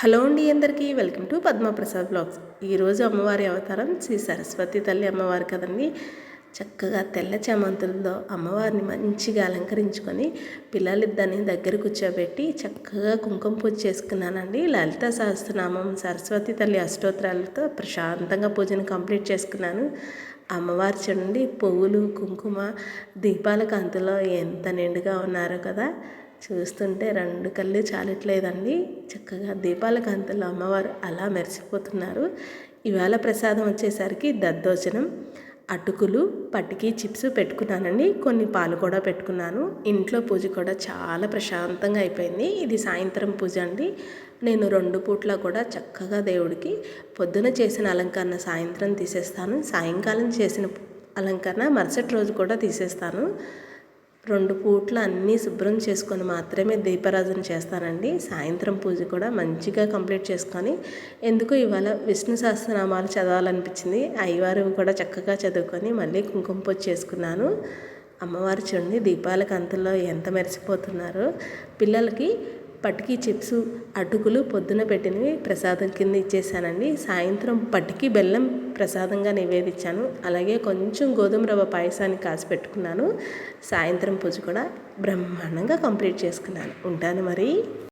Hello అండి అందరికీ welcome to Padma Prasad blogs. ఈరోజు అమ్మవారి అవతారం శ్రీ సరస్వతి తల్లి అమ్మవారు కదండి. చక్కగా తెల్ల చామంతులతో అమ్మవారిని మంచిగా అలంకరించుకొని పిల్లలిద్దరిని దగ్గర కూర్చోబెట్టి చక్కగా కుంకుమ పూజ చేసుకున్నానండి. లలిత సహస్రనామం సరస్వతి తల్లి అష్టోత్తరాలతో ప్రశాంతంగా పూజను కంప్లీట్ చేసుకున్నాను. అమ్మవారి చూడండి పువ్వులు కుంకుమ దీపాల కాంతిలో ఎంత నిండుగా ఉన్నారో కదా. చూస్తుంటే రెండు కళ్ళు చాలట్లేదండి. చక్కగా దీపాల అంతలో అమ్మవారు అలా మెరిసిపోతున్నారు. ఇవాళ ప్రసాదం వచ్చేసరికి దద్దోజనం అటుకులు పట్టికి చిప్స్ పెట్టుకున్నానండి. కొన్ని పాలు కూడా పెట్టుకున్నాను. ఇంట్లో పూజ కూడా చాలా ప్రశాంతంగా అయిపోయింది. ఇది సాయంత్రం పూజ అండి. నేను రెండు పూట్ల కూడా చక్కగా దేవుడికి పొద్దున చేసిన అలంకరణ సాయంత్రం తీసేస్తాను. సాయంకాలం చేసిన అలంకరణ మరుసటి రోజు కూడా తీసేస్తాను. రెండు పూట్లు అన్నీ శుభ్రం చేసుకొని మాత్రమే దీపారాధన చేస్తానండి. సాయంత్రం పూజ కూడా మంచిగా కంప్లీట్ చేసుకొని ఎందుకు ఇవాళ విష్ణు సహస్రనామాలు చదవాలనిపించింది. అయ్యవారు కూడా చక్కగా చదువుకొని మళ్ళీ కుంకుమ పూజ చేసుకున్నాను. అమ్మవారు చూడండి దీపాల అంతలో ఎంత మెరిసిపోతున్నారు. పిల్లలకి పట్టికి చిప్స్ అటుకులు పొద్దున పెట్టినవి ప్రసాదం కింద ఇచ్చేసానండి. సాయంత్రం పట్టికి బెల్లం ప్రసాదంగా నివేదించాను. అలాగే కొంచెం గోధుమ రవ్వ పాయసాన్ని కాసి పెట్టుకున్నాను. సాయంత్రం పూజ కూడా బ్రహ్మాండంగా కంప్లీట్ చేసుకున్నాను. ఉంటాను మరి.